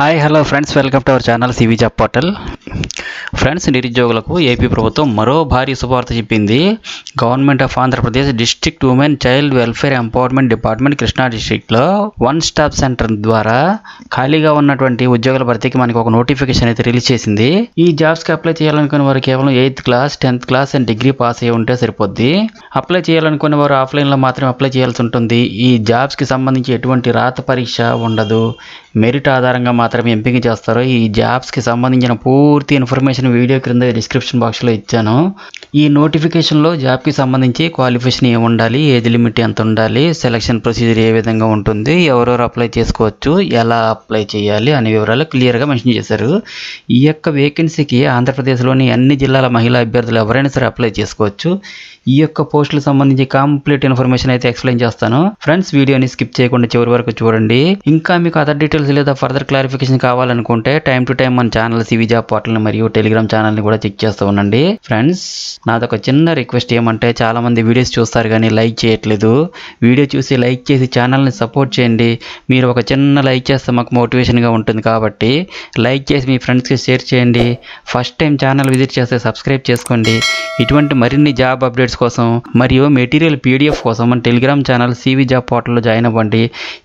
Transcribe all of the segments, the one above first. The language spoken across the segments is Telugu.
Hi hello friends welcome to our channel CV job portal friends నిరుద్యోగులకు ఏపీ ప్రభుత్వం మరో భారీ శుభవార్త చెప్పింది. Government of Andhra Pradesh district women child welfare empowerment department Krishna డిస్ట్రిక్ట్లో వన్ స్టాప్ సెంటర్ ద్వారా ఖాళీగా ఉన్నటువంటి ఉద్యోగుల భర్తీకి మనకి ఒక నోటిఫికేషన్ అయితే రిలీజ్ చేసింది. ఈ జాబ్స్కి అప్లై చేయాలనుకునే వారు కేవలం eighth class tenth class and degree pass అయ్యి ఉంటే సరిపోద్ది. అప్లై చేయాలనుకునే వారు ఆఫ్లైన్లో మాత్రమే అప్లై చేయాల్సి ఉంటుంది. ఈ జాబ్స్కి సంబంధించి ఎటువంటి రాత పరీక్ష ఉండదు. మెరిట్ ఆధారంగా మాత్రమే ఎంపిక చేస్తారు ఈ జాబ్స్కి సంబంధించిన పూర్తి ఇన్ఫర్మేషన్ వీడియో క్రింద డిస్క్రిప్షన్ బాక్స్లో ఇచ్చాను. ఈ నోటిఫికేషన్లో జాబ్కి సంబంధించి క్వాలిఫికేషన్ ఏమి ఉండాలి ఏజ్ లిమిట్ ఎంత ఉండాలి సెలక్షన్ ప్రొసీజర్ ఏ విధంగా ఉంటుంది ఎవరెవరు అప్లై చేసుకోవచ్చు ఎలా అప్లై చేయాలి అనే వివరాలు క్లియర్గా మెన్షన్ చేశారు. ఈ యొక్క వేకెన్సీకి ఆంధ్రప్రదేశ్లోని అన్ని జిల్లాల మహిళా అభ్యర్థులు ఎవరైనా సరే అప్లై చేసుకోవచ్చు. ఈ యొక్క పోస్టులకు సంబంధించి కంప్లీట్ ఇన్ఫర్మేషన్ అయితే ఎక్స్ప్లెయిన్ చేస్తాను. ఫ్రెండ్స్ వీడియోని స్కిప్ చేయకుండా చివరి వరకు చూడండి. ఇంకా మీకు అదర్ డీటెయిల్స్ లేదా ఫర్దర్ క్లారిఫికేషన్ కావాలనుకుంటే టైం టు టైం మన ఛానల్ సివి జాబ్ పోర్టల్ మరియు టెలిగ్రామ్ ఛానల్ని కూడా చెక్ చేస్తూ ఉండండి. ఫ్రెండ్స్ నాదొక చిన్న రిక్వెస్ట్ ఏమంటే చాలా మంది వీడియోస్ చూస్తారు కానీ లైక్ చేయట్లేదు. వీడియో చూసి లైక్ చేసి ఛానల్ని సపోర్ట్ చేయండి. మీరు ఒక చిన్న లైక్ చేస్తే మాకు మోటివేషన్గా ఉంటుంది కాబట్టి లైక్ చేసి మీ ఫ్రెండ్స్కి షేర్ చేయండి. ఫస్ట్ టైం ఛానల్ విజిట్ చేస్తే సబ్స్క్రైబ్ చేసుకోండి. ఇటువంటి మరిన్ని జాబ్ అప్డేట్స్ కోసం మరియు మెటీరియల్ పీడిఎఫ్ కోసం మన టెలిగ్రామ్ ఛానల్ సివి జాబ్ పోర్టల్లో జాయిన్ అవ్వండి.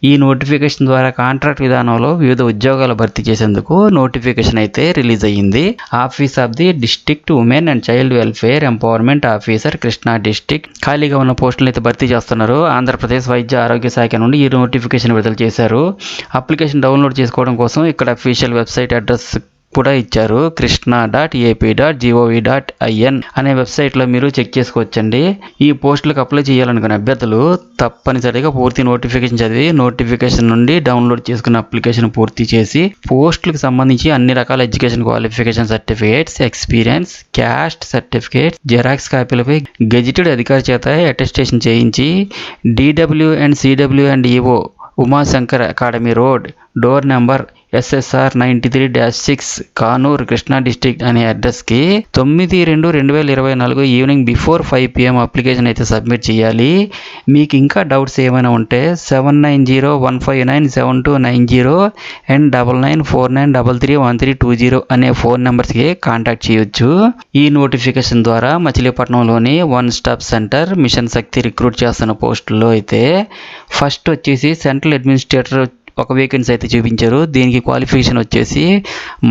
ఈ నోటిఫికేషన్ ద్వారా కాంట్రాక్ట్ విధానం విధానంలో వివిధ ఉద్యోగాలు భర్తీ చేసేందుకు నోటిఫికేషన్ అయితే రిలీజ్ అయ్యింది. Office of the district women and child welfare empowerment officer Krishna district ఖాళీగా ఉన్న పోస్టులను అయితే భర్తీ చేస్తున్నారు. ఆంధ్రప్రదేశ్ వైద్య ఆరోగ్య శాఖ నుండి ఈ నోటిఫికేషన్ విడుదల చేశారు. అప్లికేషన్ డౌన్లోడ్ చేసుకోవడం కోసం ఇక్కడ అఫీషియల్ వెబ్సైట్ అడ్రస్ కూడా ఇచ్చారు. Krishna dot AP dot GOV dot IN అనే వెబ్సైట్లో మీరు చెక్ చేసుకోవచ్చండి. ఈ పోస్టులకు అప్లై చేయాలనుకునే అభ్యర్థులు తప్పనిసరిగా పూర్తి నోటిఫికేషన్ చదివి నోటిఫికేషన్ నుండి డౌన్లోడ్ చేసుకున్న అప్లికేషన్ పూర్తి చేసి పోస్టులకు సంబంధించి అన్ని రకాల education qualification certificates experience caste certificates xerox కాపీలపై gazetted అధికారి చేత అటెస్టేషన్ చేయించి DW and CW and EO Umashankar academy road door number SSR ninety three dash six Kanur Krishna district అనే అడ్రస్కి తొమ్మిది రెండు రెండు వేల ఇరవై నాలుగు evening before five PM application అయితే సబ్మిట్ చేయాలి. మీకు ఇంకా డౌట్స్ ఏమైనా ఉంటే seven nine zero one five nine seven two nine zero and double nine four nine double three one three two zero అనే ఫోన్ నెంబర్స్కి కాంటాక్ట్ చేయొచ్చు. ఈ నోటిఫికేషన్ ద్వారా మచిలీపట్నంలోని one stop centre mission Shakti recruit చేస్తున్న పోస్టుల్లో అయితే ఫస్ట్ వచ్చేసి సెంట్రల్ అడ్మినిస్ట్రేటర్ ఒక వేకెన్సీ అయితే చూపించారు. దీనికి క్వాలిఫికేషన్ వచ్చేసి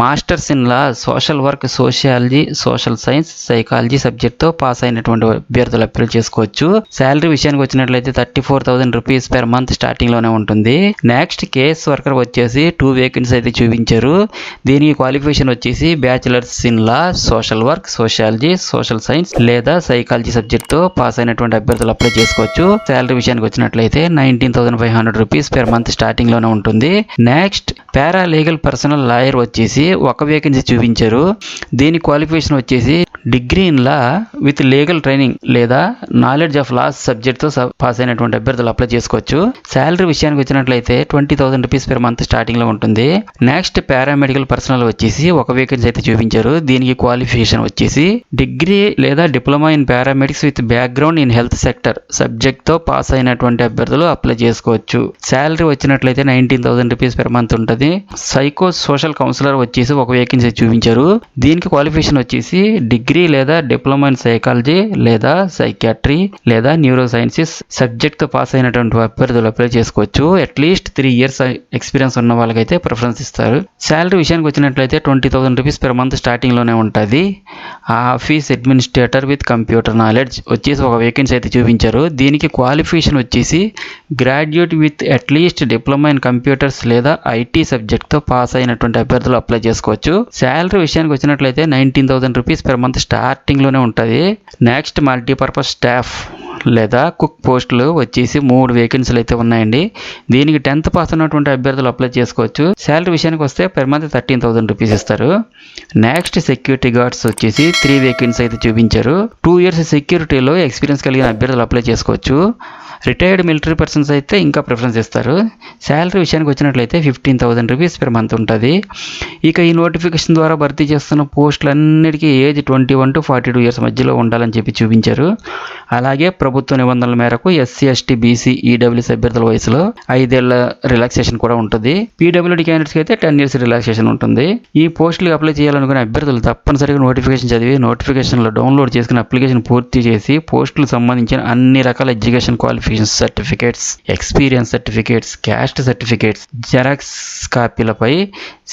masters in law social work sociology social science psychology సబ్జెక్ట్తో pass అయినటువంటి అభ్యర్థులు అప్లై చేసుకోవచ్చు. శాలరీ విషయానికి వచ్చినట్లయితే thirty four thousand rupees per month స్టార్టింగ్లోనే ఉంటుంది. నెక్స్ట్ కేస్ వర్కర్ వచ్చేసి టూ వేకెన్సీ అయితే చూపించారు. దీనికి క్వాలిఫికేషన్ వచ్చేసి bachelors in law social work sociology social science లేదా సైకాలజీ సబ్జెక్ట్తో పాస్ అయినటువంటి అభ్యర్థులు అప్లై చేసుకోవచ్చు. శాలరీ విషయానికి వచ్చినట్లయితే nineteen thousand five hundred rupees per month స్టార్టింగ్లోనే ఉంటుంది. నెక్స్ట్ పారా లీగల్ పర్సనల్ లాయర్ వచ్చేసి ఒక వేకెన్సీ చూపించారు. దీని క్వాలిఫికేషన్ వచ్చేసి degree in law with legal training లేదా నాలెడ్జ్ ఆఫ్ లా సబ్జెక్ట్తో పాస్ అయినటువంటి అభ్యర్థులు అప్లై చేసుకోవచ్చు. శాలరీ విషయానికి వచ్చినట్లయితే twenty thousand rupees per month స్టార్టింగ్లో ఉంటుంది. నెక్స్ట్ పారామెడికల్ పర్సనల్ వచ్చేసి ఒక వేకెన్సీ అయితే చూపించారు. దీనికి క్వాలిఫికేషన్ వచ్చేసి డిగ్రీ లేదా diploma in paramedics with background in health sector సబ్జెక్ట్తో pass అయినటువంటి అభ్యర్థులు అప్లై చేసుకోవచ్చు. శాలరీ వచ్చినట్లయితే nineteen thousand rupees per month ఉంటుంది. సైకో సోషల్ కౌన్సిలర్ వచ్చేసి ఒక వేకెన్సీ చూపించారు. దీనికి క్వాలిఫికేషన్ వచ్చేసి డిగ్రీ లేదా డిప్లొమా ఇన్ సైకాలజీ లేదా సైకాట్రీ లేదా న్యూరో సైన్సెస్ సబ్జెక్ట్తో పాస్ అయినటువంటి అభ్యర్థులు అప్లై చేసుకోవచ్చు. అట్లీస్ట్ త్రీ ఇయర్స్ ఎక్స్పీరియన్స్ ఉన్న వాళ్ళకైతే ప్రిఫరెన్స్ ఇస్తారు. శాలరీ విషయానికి వచ్చినట్లయితే twenty thousand rupees per month స్టార్టింగ్లోనే ఉంటుంది. Office administrator with computer knowledge వచ్చేసి ఒక వేకెన్సీ అయితే చూపించారు. దీనికి క్వాలిఫికేషన్ వచ్చేసి graduate with at least diploma in computers లేదా ఐటీ సబ్జెక్ట్తో పాస్ అయినటువంటి అభ్యర్థులు అప్లై చేసుకోవచ్చు. శాలరీ విషయానికి వచ్చినట్లయితే nineteen thousand rupees per month స్టార్టింగ్లోనే ఉంటుంది. నెక్స్ట్ మల్టీపర్పస్ స్టాఫ్ లేదా కుక్ పోస్టులు వచ్చేసి మూడు వేకెన్సీలు అయితే ఉన్నాయండి. దీనికి టెన్త్ పాస్ ఉన్నటువంటి అభ్యర్థులు అప్లై చేసుకోవచ్చు. శాలరీ విషయానికి వస్తే per month thirteen thousand rupees ఇస్తారు. నెక్స్ట్ సెక్యూరిటీ గార్డ్స్ వచ్చేసి త్రీ వేకెన్సీ అయితే చూపించారు. టూ ఇయర్స్ సెక్యూరిటీలో ఎక్స్పీరియన్స్ కలిగిన అభ్యర్థులు అప్లై చేసుకోవచ్చు. రిటైర్డ్ మిలిటరీ పర్సన్స్ అయితే ఇంకా ప్రిఫరెన్స్ ఇస్తారు. శాలరీ విషయానికి వచ్చినట్లయితే fifteen thousand rupees per month ఉంటుంది. ఇక ఈ నోటిఫికేషన్ ద్వారా భర్తీ చేస్తున్న పోస్టులన్నిటికీ age twenty one to forty two years మధ్యలో ఉండాలని చెప్పి చూపించారు. అలాగే ప్రభుత్వ నిబంధనల మేరకు ఎస్సీ ఎస్టీ బీసీ ఈడబ్ల్యూఎస్ అభ్యర్థుల వయసులో ఐదేళ్ళ రిలాక్సేషన్ కూడా ఉంటుంది. పీడబ్ల్యూడీ క్యాండిడేట్స్కి అయితే టెన్ ఇయర్స్ రిలాక్సేషన్ ఉంటుంది. ఈ పోస్టులకు అప్లై చేయాలనుకునే అభ్యర్థులు తప్పనిసరిగా నోటిఫికేషన్ చదివి నోటిఫికేషన్లో డౌన్లోడ్ చేసుకుని అప్లికేషన్ పూర్తి చేసి పోస్టులకు సంబంధించిన అన్ని రకాల education qualification certificates experience certificates caste certificates xerox కాపీలపై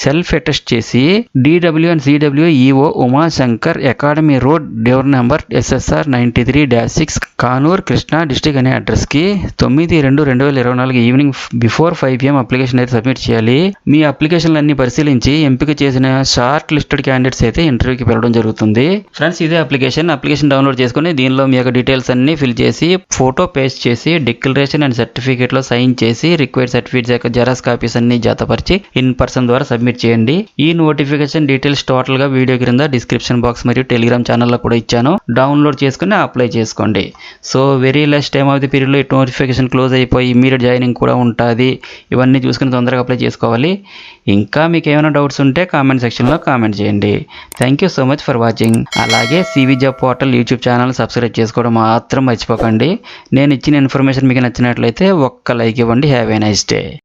self attest చేసి DW and CW EO Umashankar academy road door number SSR ninety three dash six Kanur Krishna district అనే అడ్రస్కి తొమ్మిది రెండు రెండు వేల ఇరవై నాలుగు evening before five PM application అయితే సబ్మిట్ చేయాలి. మీ అప్లికేషన్లన్నీ పరిశీలించి ఎంపిక చేసిన షార్ట్ లిస్టెడ్ క్యాండిడేట్స్ అయితే ఇంటర్వ్యూకి వెళ్ళడం జరుగుతుంది. ఫ్రెండ్స్ ఇదే అప్లికేషన్. అప్లికేషన్ డౌన్లోడ్ చేసుకుని దీనిలో మీ యొక్క డీటెయిల్స్ అన్ని ఫిల్ చేసి ఫోటో పేస్ట్ చేసి డిక్లరేషన్ అండ్ సర్టిఫికేట్లో సైన్ చేసి రిక్వైర్డ్ సర్టిఫికేట్స్ యొక్క జెరాక్స్ కాపీస్ అన్ని జతపరిచి ఇన్ పర్సన్ ద్వారా సబ్మిట్ చేయండి. ఈ నోటిఫికేషన్ డీటెయిల్స్ టోటల్గా వీడియో క్రింద డిస్క్రిప్షన్ బాక్స్ మరియు టెలిగ్రామ్ ఛానల్లో కూడా ఇచ్చాను. డౌన్లోడ్ చేసుకుని అప్లై చేసుకోండి. So very less time of the పీరియడ్లో ఈ నోటిఫికేషన్ క్లోజ్ అయిపోయి ఇమీడియట్ జాయినింగ్ కూడా ఉంటుంది. ఇవన్నీ చూసుకుని తొందరగా అప్లై చేసుకోవాలి. ఇంకా మీకు ఏమైనా డౌట్స్ ఉంటే కామెంట్ సెక్షన్లో కామెంట్ చేయండి. Thank you so much for watching అలాగే CV job portal YouTube channel subscribe చేసుకోవడం మాత్రం మర్చిపోకండి. నేను ఇచ్చిన ఇన్ఫర్మేషన్ మీకు నచ్చినట్లయితే ఒక్క లైక్ ఇవ్వండి. Have a nice day.